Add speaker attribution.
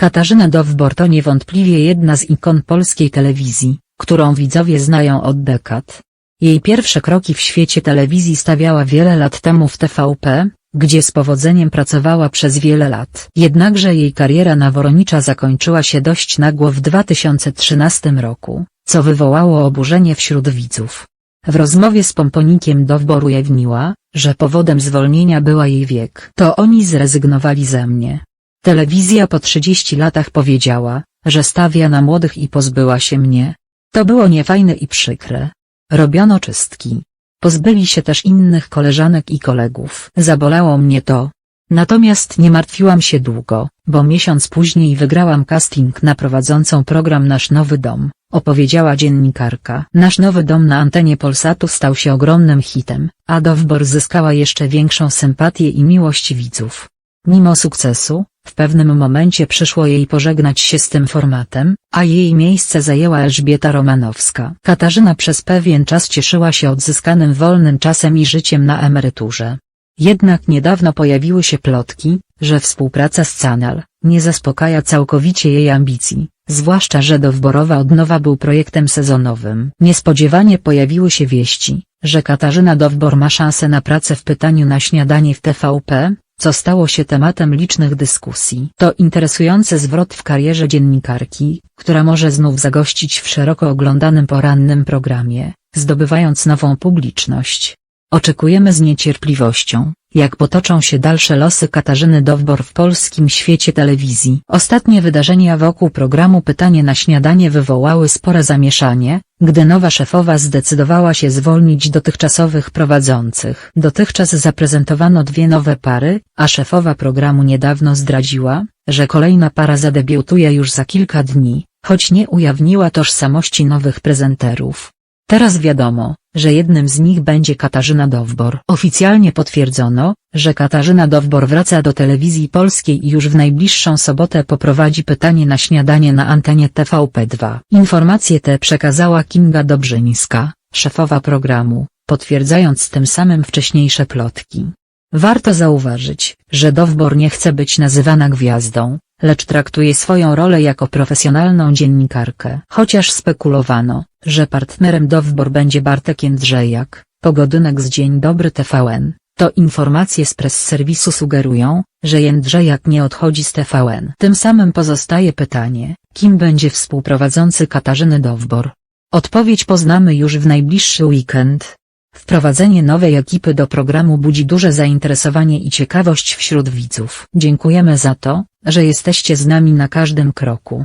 Speaker 1: Katarzyna Dowbor to niewątpliwie jedna z ikon polskiej telewizji, którą widzowie znają od dekad. Jej pierwsze kroki w świecie telewizji stawiała wiele lat temu w TVP, gdzie z powodzeniem pracowała przez wiele lat. Jednakże jej kariera naworonnicza zakończyła się dość nagło w 2013 roku, co wywołało oburzenie wśród widzów. W rozmowie z Pomponikiem Dowbor ujawniła, że powodem zwolnienia była jej wiek. To oni zrezygnowali ze mnie. Telewizja po 30 latach powiedziała, że stawia na młodych i pozbyła się mnie. To było niefajne i przykre. Robiono czystki. Pozbyli się też innych koleżanek i kolegów. Zabolało mnie to. Natomiast nie martwiłam się długo, bo miesiąc później wygrałam casting na prowadzącą program Nasz Nowy Dom, opowiedziała dziennikarka. Nasz Nowy Dom na antenie Polsatu stał się ogromnym hitem, a Dowbor zyskała jeszcze większą sympatię i miłość widzów. Mimo sukcesu, w pewnym momencie przyszło jej pożegnać się z tym formatem, a jej miejsce zajęła Elżbieta Romanowska. Katarzyna przez pewien czas cieszyła się odzyskanym wolnym czasem i życiem na emeryturze. Jednak niedawno pojawiły się plotki, że współpraca z Canal nie zaspokaja całkowicie jej ambicji, zwłaszcza że Dowborowa odnowa był projektem sezonowym. Niespodziewanie pojawiły się wieści, że Katarzyna Dowbor ma szansę na pracę w pytaniu na śniadanie w TVP, co stało się tematem licznych dyskusji. To interesujący zwrot w karierze dziennikarki, która może znów zagościć w szeroko oglądanym porannym programie, zdobywając nową publiczność. Oczekujemy z niecierpliwością, jak potoczą się dalsze losy Katarzyny Dowbor w polskim świecie telewizji. Ostatnie wydarzenia wokół programu Pytanie na śniadanie wywołały spore zamieszanie, gdy nowa szefowa zdecydowała się zwolnić dotychczasowych prowadzących. Dotychczas zaprezentowano dwie nowe pary, a szefowa programu niedawno zdradziła, że kolejna para zadebiutuje już za kilka dni, choć nie ujawniła tożsamości nowych prezenterów. Teraz wiadomo, że jednym z nich będzie Katarzyna Dowbor. Oficjalnie potwierdzono, że Katarzyna Dowbor wraca do telewizji polskiej i już w najbliższą sobotę poprowadzi pytanie na śniadanie na antenie TVP2. Informacje te przekazała Kinga Dobrzyńska, szefowa programu, potwierdzając tym samym wcześniejsze plotki. Warto zauważyć, że Dowbor nie chce być nazywana gwiazdą, lecz traktuje swoją rolę jako profesjonalną dziennikarkę. Chociaż spekulowano, że partnerem Dowbor będzie Bartek Jędrzejak, pogodynek z Dzień Dobry TVN, to informacje z press serwisu sugerują, że Jędrzejak nie odchodzi z TVN. Tym samym pozostaje pytanie, kim będzie współprowadzący Katarzyny Dowbor. Odpowiedź poznamy już w najbliższy weekend. Wprowadzenie nowej ekipy do programu budzi duże zainteresowanie i ciekawość wśród widzów. Dziękujemy za to, że jesteście z nami na każdym kroku.